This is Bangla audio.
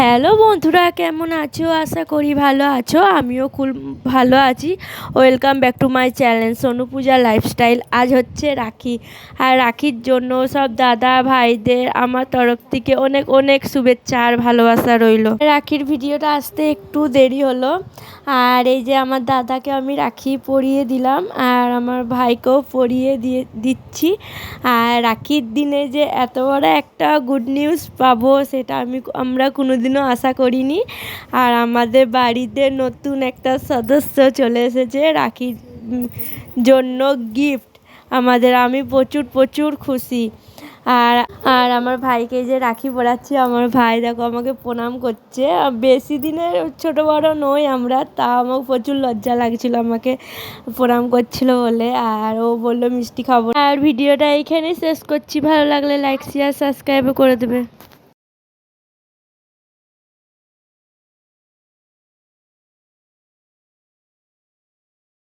হ্যালো বন্ধুরা, কেমন আছো? আশা করি ভালো আছো। আমিও খুব ভালো আছি। Welcome back to my channel Sonu Puja lifestyle আজ হচ্ছে রাখি। আর রাখির জন্য সব দাদা, ভাইদের আমার তরফ থেকে অনেক অনেক শুভেচ্ছা আর ভালোবাসা রইল। রাখির ভিডিওটা আসতে একটু দেরি হলো। আর এই যে আমার দাদাকে আমি রাখি পরিয়ে দিলাম। আর আমার ভাইকেও পড়িয়ে দিয়ে দিচ্ছি। আর রাখির দিনে যে এত বড় একটা গুড নিউজ পাবো, সেটা আমি আমরা কোনোদিনও আশা করিনি। আর আমাদের বাড়িতে নতুন একটা সদস্য চলে এসেছে, রাখির জন্য গিফট আমাদের আমি প্রচুর প্রচুর খুশি। আর আর আমার ভাইকে যে রাখি পরাচ্ছি আমার ভাই দেখো আমাকে প্রণাম করছে। বেশি দিনের ছোট বড় নই আমরা, তা আমার প্রচুর লজ্জা লাগছিল আমাকে প্রণাম করছিল বলে, আর ও বলল মিষ্টি খাব। আর ভিডিওটা এইখানেই শেষ করছি। ভালো লাগলে লাইক শেয়ার সাবস্ক্রাইব করে দেবে।